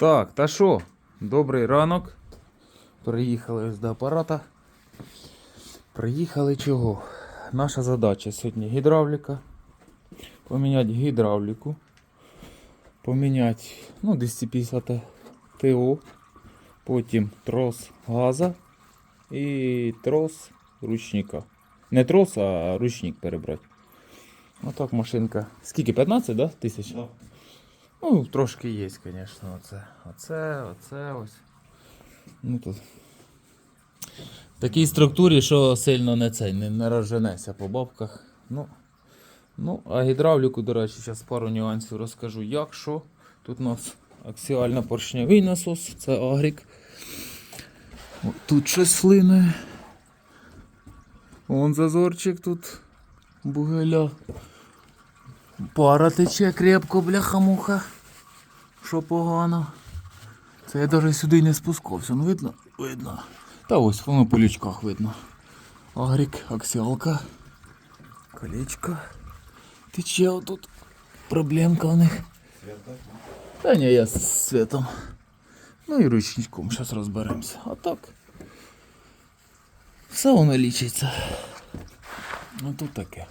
Так, та що? Добрий ранок. Приїхали ось до апарата. Приїхали чого? Наша задача сьогодні гідравліка. Поміняти гідравліку. Поміняти ну, 250 ТО. Потім трос газа і трос ручника. Не трос, а ручник перебрати. Отак машинка. Скільки? 15, да? тисяч? Да. Ну, трошки є, звісно, оце. Оце, оце ось. Ну тут. В такій структурі, що сильно не цей, не, не розженеся по бабках. Ну, ну, а гідравліку, до речі, зараз пару нюансів розкажу. Як що? Тут у нас аксіально поршневий насос, це агрік. Тут щось слине. Вон зазорчик тут. Бугеля. Пара тече крепко, бляха-муха. Що погано. Це я навіть сюди не спускався. Ну видно? Видно. Та ось воно по лючках видно. Агрік, аксіалка. Колечко. Тече отут. Проблемка у них. Та ні, я з світом. Ну і ручничком, зараз розберемося. А так. Все воно лічиться. Ну тут таке.